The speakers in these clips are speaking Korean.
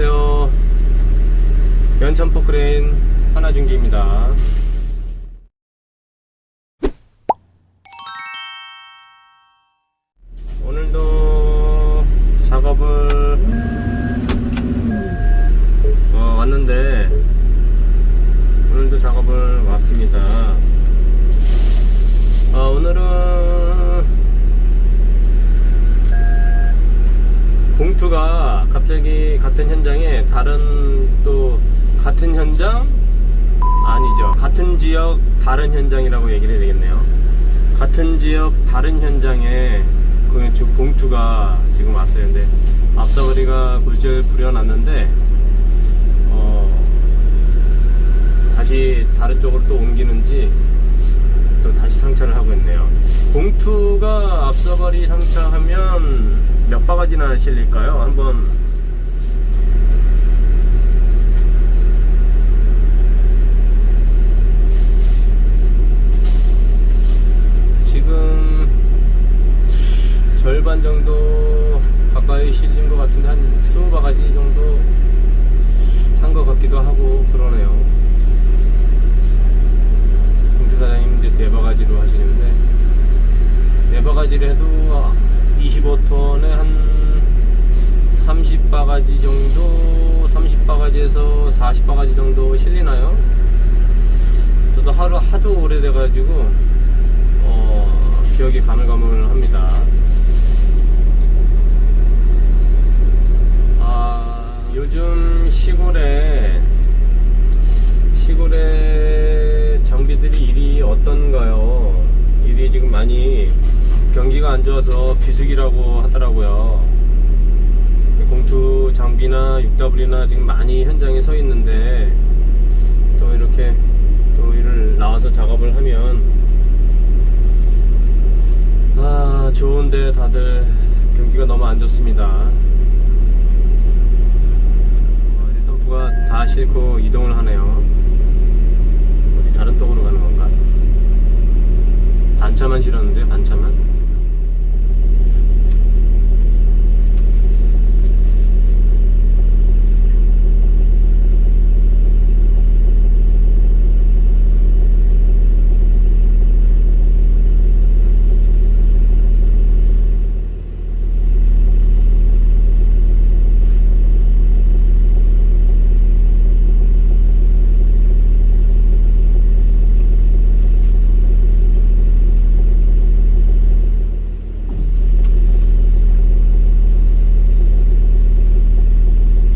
안녕하세요. 연천 포크레인 하나중기입니다. 오늘도 작업을 어, 왔는데 오늘도 작업을 왔습니다. 어, 오늘은 공투가 갑자기 같은 현장에 다른 또 같은 현장 아니죠 같은 지역 다른 현장이라고 얘기를 해야 되겠네요 같은 지역 다른 현장에 그 공투가 지금 왔어요 근데 앞사거리가 골절 부려놨는데 어 다시 다른 쪽으로 또 옮기는지 또 다시 상차를 하고 있네요. 공투가 앞서거리 상차하면 몇 바가지나 실릴까요? 한번 지금 절반 정도 가까이 실린 것 같은데 한 20바가지 정도 한 것 같기도 하고 그러네요. 공투 사장님 이제 네 바가지로 하시는데 네 바가지를 해도 25톤에 한 30바가지 정도 30바가지에서 40바가지 정도 실리나요? 저도 하루 하도 오래돼가지고 어, 기억이 가물가물합니다. 아, 요즘 시골에 시골의 장비들이 일이 어떤가요? 일이 지금 많이 경기가 안 좋아서 비수기라고 하더라고요. 공투 장비나 6W나 지금 많이 현장에 서 있는데 또 이렇게 또 일을 나와서 작업을 하면 아 좋은데 다들 경기가 너무 안 좋습니다. 어, 이제 덤프가 다 싣고 이동을 하네요. 어디 다른 쪽으로 가는 건가? 반차만 실었는데 반차만?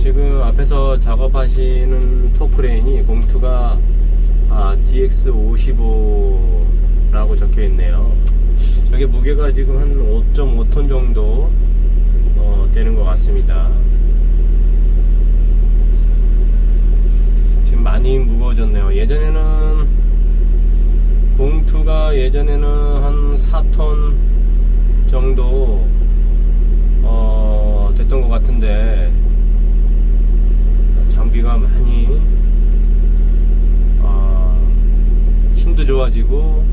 지금 앞에서 작업하시는 토크레인이 공투가 아, DX55라고 적혀 있네요. 저게 무게가 지금 한 5.5톤 정도 어, 되는 것 같습니다. 지금 많이 무거워졌네요. 예전에는 공투가 예전에는 한 4톤 정도 어, 됐던 것 같은데 장비가 많이 어, 힘도 좋아지고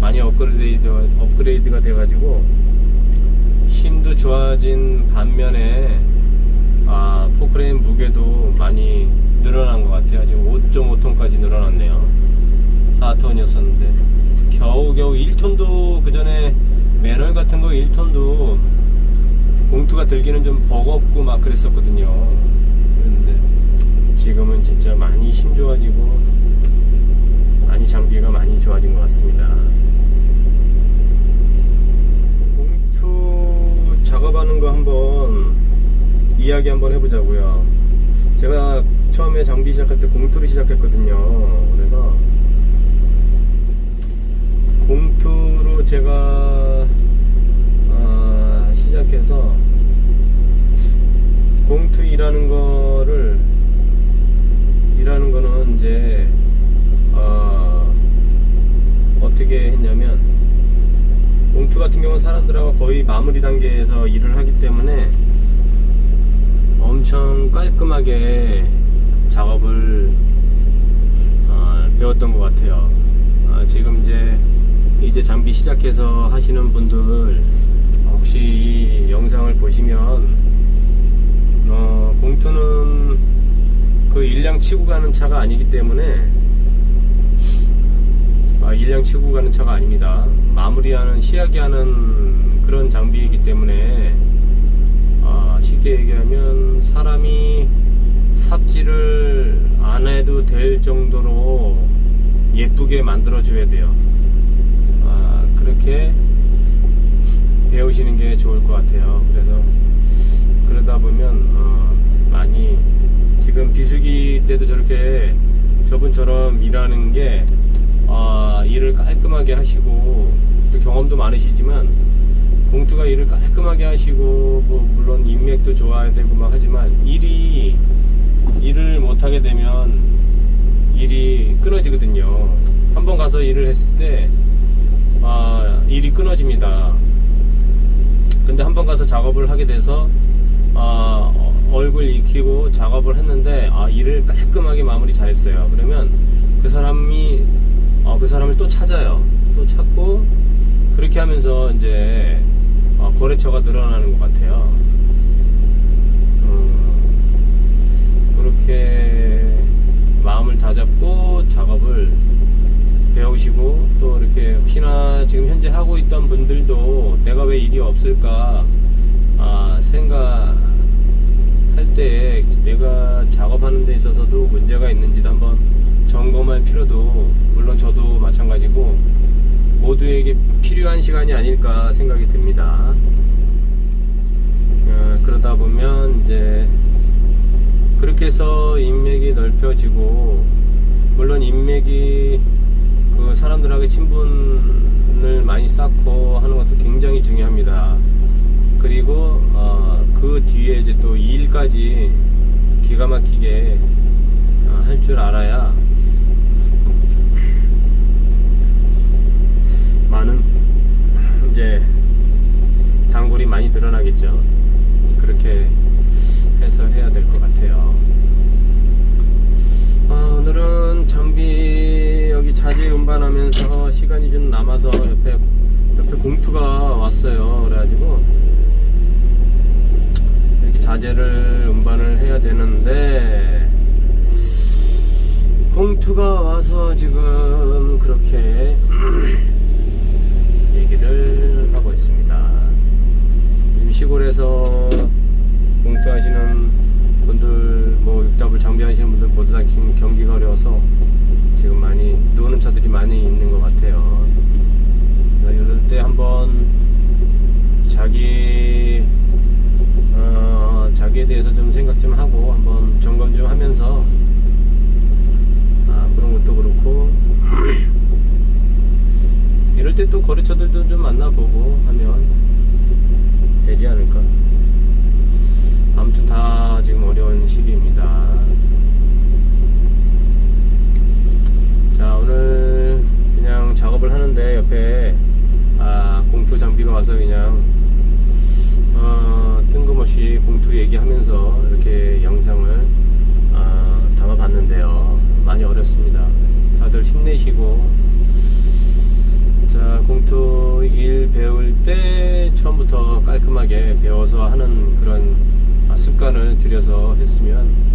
많이 업그레이드 업그레이드가 돼가지고 힘도 좋아진 반면에 아, 포크레인 무게도 많이 늘어난 것 같아요. 지금 5.5톤까지 늘어났네요. 4톤이었었는데 겨우겨우 1톤도 그 전에 매널 같은 거 1톤도 공투가 들기는 좀 버겁고 막 그랬었거든요. 지금은 진짜 많이 힘 좋아지고 많이 장비가 많이 좋아진 것 같습니다. 공투 작업하는 거 한번 이야기 한번 해보자고요. 제가 처음에 장비 시작할 때 공투를 시작했거든요. 그래서 공투로 제가 아, 시작해서 공투 일하는 거 경우 사람들하고 거의 마무리 단계에서 일을 하기 때문에 엄청 깔끔하게 작업을 어, 배웠던 것 같아요. 어, 지금 이제 이제 장비 시작해서 하시는 분들 혹시 이 영상을 보시면 어, 공투는 그 일량 치고 가는 차가 아니기 때문에 가는 차가 아닙니다. 마무리하는 시야기 하는 그런 장비이기 때문에 아, 쉽게 얘기하면 사람이 삽질을 안 해도 될 정도로 예쁘게 만들어 줘야 돼요. 아, 그렇게 배우시는 게 좋을 것 같아요. 그래서 그러다 보면 어, 많이 지금 비수기 때도 저렇게 저분처럼 일하는 게 아, 일을 깔끔하게 하시고 또 경험도 많으시지만 공투가 일을 깔끔하게 하시고 뭐 물론 인맥도 좋아야 되고 막 하지만 일이 일을 못하게 되면 일이 끊어지거든요. 한번 가서 일을 했을 때 아, 일이 끊어집니다. 근데 한번 가서 작업을 하게 돼서 아, 어, 얼굴 익히고 작업을 했는데 아, 일을 깔끔하게 마무리 잘했어요. 그러면 그 사람이 어, 그 사람을 또 찾아요. 또 찾고 그렇게 하면서 이제 어, 거래처가 늘어나는 것 같아요. 음, 그렇게 마음을 다잡고 작업을 배우시고 또 이렇게 혹시나 지금 현재 하고 있던 분들도 내가 왜 일이 없을까 아, 생각할 때 내가 작업하는 데 있어서도 문제가 있는지도 한번 점검할 필요도 물론 저도 마찬가지고 모두에게 필요한 시간이 아닐까 생각이 듭니다. 어, 그러다 보면 이제 그렇게 해서 인맥이 넓혀지고 물론 인맥이 그 사람들하고 친분을 많이 쌓고 하는 것도 굉장히 중요합니다. 그리고 어, 그 뒤에 이제 또이 일까지 기가 막히게 어, 할줄 알아야 많은 이제 단골이 많이 늘어나겠죠. 그렇게 해서 해야 될 것 같아요. 아, 오늘은 장비 여기 자재 운반하면서 시간이 좀 남아서 옆에 옆에 공투가 왔어요. 그래가지고 자재를 운반을 해야 되는데 공투가 와서 지금 그렇게 얘기를 하고 있습니다. 지금 시골에서 공투하시는 분들, 뭐 육답을 장비하시는 분들 모두 다 지금 경기가 어려워서 지금 많이 노는 차들이 많이 있는 것 같아요. 그러니까 이럴 때 한번 자기 어, 자기에 대해서 좀 생각 좀 하고 한번 점검 좀 하면서 아, 그런 것도 그렇고 이럴 때 또 거래처들도 좀 만나보고 하면 되지 않을까. 아무튼 다 지금 어려운 시기입니다. 자, 오늘 그냥 작업을 하는데 옆에 아, 공투 장비가 와서 그냥 어, 뜬금없이 공투 얘기하면서 이렇게 영상을 아, 담아봤는데요. 많이 어렵습니다. 다들 힘내시고 자, 공투 일 배울 때 처음부터 깔끔하게 배워서 하는 그런 아, 습관을 들여서 했으면